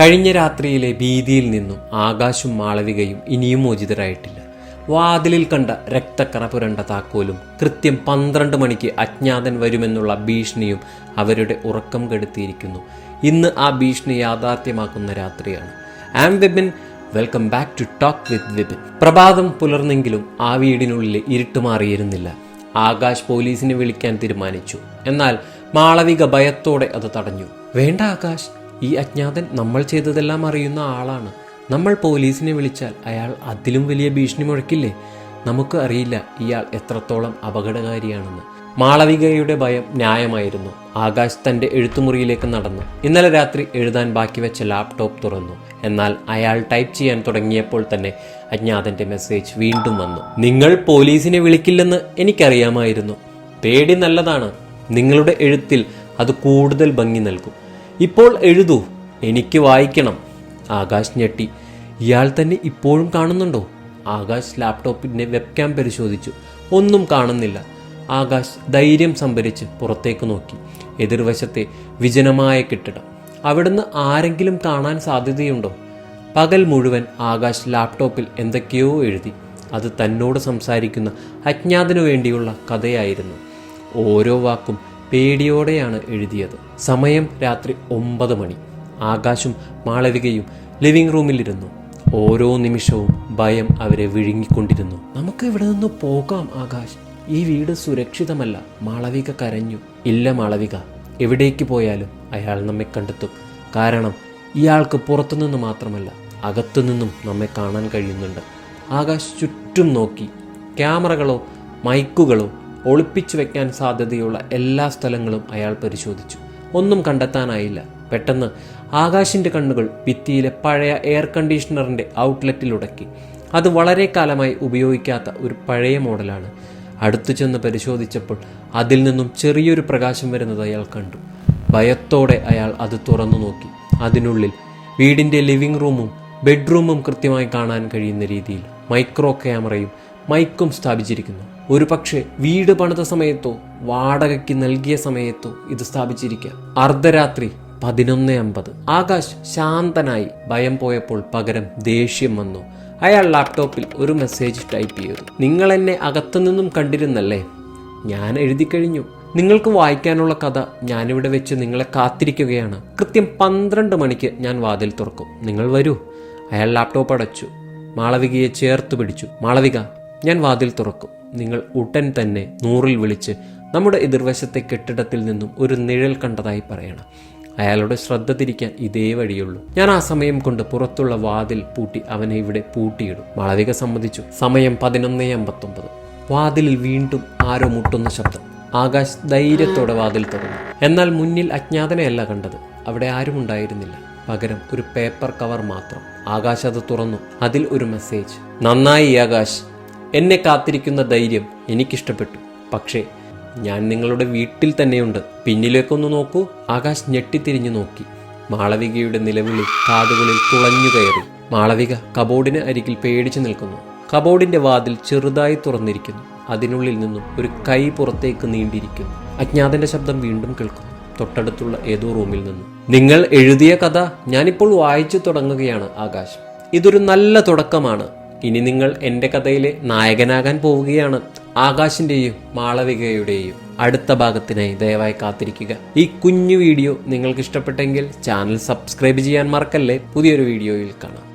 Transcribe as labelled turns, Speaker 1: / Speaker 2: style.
Speaker 1: കഴിഞ്ഞ രാത്രിയിലെ ഭീതിയിൽ നിന്നും ആകാശും മാളവികയും ഇനിയും മോചിതരായിട്ടില്ല. വാതിലിൽ കണ്ട രക്തക്കറ പുരണ്ട താക്കോലും കൃത്യം പന്ത്രണ്ട് മണിക്ക് അജ്ഞാതൻ വരുമെന്നുള്ള ഭീഷണിയും അവരുടെ ഉറക്കം കെടുത്തിയിരിക്കുന്നു. ഇന്ന് ആ ഭീഷണി യാഥാർത്ഥ്യമാക്കുന്ന രാത്രിയാണ്. I'm Vibin welcome back to talk with Vibin പ്രഭാതം പുലർന്നെങ്കിലും ആ വീടിനുള്ളിൽ ഇരുട്ട് മാറിയിരുന്നില്ല. ആകാശ് പോലീസിനെ വിളിക്കാൻ തീരുമാനിച്ചു. എന്നാൽ മാളവിക ഭയത്തോടെ അത് തടഞ്ഞു. വേണ്ട ആകാശ്. ഈ അജ്ഞാതൻ നമ്മൾ ചെയ്തതെല്ലാം അറിയുന്ന ആളാണ്. നമ്മൾ പോലീസിനെ വിളിച്ചാൽ അയാൾ അതിലും വലിയ ഭീഷണി മുഴക്കില്ലേ? നമുക്ക് അറിയില്ല ഇയാൾ എത്രത്തോളം അപകടകാരിയാണെന്ന്. മാളവികയുടെ ഭയം ന്യായമായിരുന്നു. ആകാശ് തന്റെ എഴുത്തുമുറിയിലേക്ക് നടന്നു. ഇന്നലെ രാത്രി എഴുതാൻ ബാക്കി വെച്ച ലാപ്ടോപ്പ് തുറന്നു. എന്നാൽ അയാൾ ടൈപ്പ് ചെയ്യാൻ തുടങ്ങിയപ്പോൾ തന്നെ അജ്ഞാതന്റെ മെസ്സേജ് വീണ്ടും വന്നു. നിങ്ങൾ പോലീസിനെ വിളിക്കില്ലെന്ന് എനിക്കറിയാമായിരുന്നു. പേടി നല്ലതാണ്. നിങ്ങളുടെ എഴുത്തിൽ അത് കൂടുതൽ ഭംഗി നൽകും. ഇപ്പോൾ എഴുതൂ. എനിക്ക് വായിക്കണം. ആകാശ് ഞെട്ടി. ഇയാൾ തന്നെ ഇപ്പോഴും കാണുന്നുണ്ടോ? ആകാശ് ലാപ്ടോപ്പിന്റെ വെബ്കാം പരിശോധിച്ചു. ഒന്നും കാണുന്നില്ല. ആകാശ് ധൈര്യം സംഭരിച്ച് പുറത്തേക്ക് നോക്കി. എതിർവശത്തെ വിജനമായ കെട്ടിടം. അവിടുന്ന് ആരെങ്കിലും കാണാൻ സാധ്യതയുണ്ടോ? പകൽ മുഴുവൻ ആകാശ് ലാപ്ടോപ്പിൽ എന്തൊക്കെയോ എഴുതി. അത് തന്നോട് സംസാരിക്കുന്ന അജ്ഞാതനു വേണ്ടിയുള്ള കഥയായിരുന്നു. ഓരോ വാക്കും പേടിയോടെയാണ് എഴുതിയത്. സമയം രാത്രി ഒമ്പത് മണി. ആകാശും മാളവികയും ലിവിംഗ് റൂമിലിരുന്നു. ഓരോ നിമിഷവും ഭയം അവരെ വിഴുങ്ങിക്കൊണ്ടിരുന്നു. നമുക്ക് ഇവിടെ നിന്ന് പോകാം ആകാശ്. ഈ വീട് സുരക്ഷിതമല്ല. മാളവിക കരഞ്ഞു. ഇല്ല മാളവിക. എവിടേക്ക് പോയാലും അയാൾ നമ്മെ കണ്ടെത്തും. കാരണം ഇയാൾക്ക് പുറത്തുനിന്ന് മാത്രമല്ല അകത്തുനിന്നും നമ്മെ കാണാൻ കഴിയുന്നുണ്ട്. ആകാശ് ചുറ്റും നോക്കി. ക്യാമറകളോ മൈക്കുകളോ ഒളിപ്പിച്ചു വെക്കാൻ സാധ്യതയുള്ള എല്ലാ സ്ഥലങ്ങളും അയാൾ പരിശോധിച്ചു. ഒന്നും കണ്ടെത്താനായില്ല. പെട്ടെന്ന് ആകാശിന്റെ കണ്ണുകൾ ഭിത്തിയിലെ പഴയ എയർ കണ്ടീഷണറിന്റെ ഔട്ട്ലെറ്റിൽ ഉടക്കി. അത് വളരെ കാലമായി ഉപയോഗിക്കാത്ത ഒരു പഴയ മോഡലാണ്. അടുത്തു ചെന്ന് പരിശോധിച്ചപ്പോൾ അതിൽ നിന്നും ചെറിയൊരു പ്രകാശം വരുന്നത് അയാൾ കണ്ടു. ഭയത്തോടെ അയാൾ അത് തുറന്നു നോക്കി. അതിനുള്ളിൽ വീടിന്റെ ലിവിംഗ് റൂമും ബെഡ്റൂമും കൃത്യമായി കാണാൻ കഴിയുന്ന രീതിയിൽ മൈക്രോ ക്യാമറയും മൈക്കും സ്ഥാപിച്ചിരിക്കുന്നു. ഒരു പക്ഷേ വീട് പണിത സമയത്തോ വാടകയ്ക്ക് നൽകിയ സമയത്തോ ഇത് സ്ഥാപിച്ചിരിക്കാം. അർദ്ധരാത്രി പതിനൊന്ന് അമ്പത്. ആകാശ് ശാന്തനായി ഭയം പോയപ്പോൾ പകരം ദേഷ്യം വന്നു. അയാൾ ലാപ്ടോപ്പിൽ ഒരു മെസ്സേജ് ടൈപ്പ് ചെയ്തു. നിങ്ങൾ എന്നെ അകത്തുനിന്നും കണ്ടിരുന്നല്ലേ? ഞാൻ എഴുതി കഴിഞ്ഞു നിങ്ങൾക്ക് വായിക്കാനുള്ള കഥ ഞാനിവിടെ വെച്ച് നിങ്ങളെ കാത്തിരിക്കുകയാണ്. കൃത്യം പന്ത്രണ്ട് മണിക്ക് ഞാൻ വാതിൽ തുറക്കും. നിങ്ങൾ വരൂ. അയാൾ ലാപ്ടോപ്പ് അടച്ചു. മാളവികയെ ചേർത്ത് പിടിച്ചു. മാളവിക ഞാൻ വാതിൽ തുറക്കും. നിങ്ങൾ ഉടൻ തന്നെ നൂറിൽ വിളിച്ച് നമ്മുടെ എതിർവശത്തെ കെട്ടിടത്തിൽ നിന്നും ഒരു നിഴൽ കണ്ടതായി പറയണം. അയാളുടെ ശ്രദ്ധ തിരിക്കാൻ ഇതേ വഴിയുള്ളൂ. ഞാൻ ആ സമയം കൊണ്ട് പുറത്തുള്ള വാതിൽ പൂട്ടി അവനെ ഇവിടെ പൂട്ടിയിടും. മാളവിക സമ്മതിച്ചു. സമയം പതിനൊന്നേ അമ്പത്തൊമ്പത്. വാതിലിൽ വീണ്ടും ആരോ മുട്ടുന്ന ശബ്ദം. ആകാശ് ധൈര്യത്തോടെ വാതിൽ തുറന്നു. എന്നാൽ മുന്നിൽ അജ്ഞാതനെയല്ല കണ്ടത്. അവിടെ ആരും ഉണ്ടായിരുന്നില്ല. പകരം ഒരു പേപ്പർ കവർ മാത്രം. ആകാശ് അത് തുറന്നു. അതിൽ ഒരു മെസ്സേജ്. നന്നായി ആകാശ്. എന്നെ കാത്തിരിക്കുന്ന ധൈര്യം എനിക്കിഷ്ടപ്പെട്ടു. പക്ഷേ ഞാൻ നിങ്ങളുടെ വീട്ടിൽ തന്നെയുണ്ട്. പിന്നിലേക്കൊന്ന് നോക്കൂ. ആകാശ് ഞെട്ടിത്തിരിഞ്ഞു നോക്കി. മാളവികയുടെ നിലവിളി കാതുകളിൽ തുളഞ്ഞു കയറി. മാളവിക കബോർഡിന് അരികിൽ പേടിച്ചു നിൽക്കുന്നു. കബോർഡിന്റെ വാതിൽ ചെറുതായി തുറന്നിരിക്കുന്നു. അതിനുള്ളിൽ നിന്നും ഒരു കൈ പുറത്തേക്ക് നീണ്ടിരിക്കുന്നു. അജ്ഞാതന്റെ ശബ്ദം വീണ്ടും കേൾക്കുന്നു. തൊട്ടടുത്തുള്ള ഏതോ റൂമിൽ നിന്നും. നിങ്ങൾ എഴുതിയ കഥ ഞാനിപ്പോൾ വായിച്ചു തുടങ്ങുകയാണ് ആകാശ്. ഇതൊരു നല്ല തുടക്കമാണ്. ഇനി നിങ്ങൾ എന്റെ കഥയിലെ നായകനാകാൻ പോവുകയാണ് ആകാശിന്റെയും മാളവികയുടെയും അടുത്ത ഭാഗത്തിനായി ദയവായി കാത്തിരിക്കുക. ഈ കുഞ്ഞു വീഡിയോ നിങ്ങൾക്ക് ഇഷ്ടപ്പെട്ടെങ്കിൽ ചാനൽ സബ്സ്ക്രൈബ് ചെയ്യാൻ മറക്കല്ലേ? പുതിയൊരു വീഡിയോയിൽ കാണാം.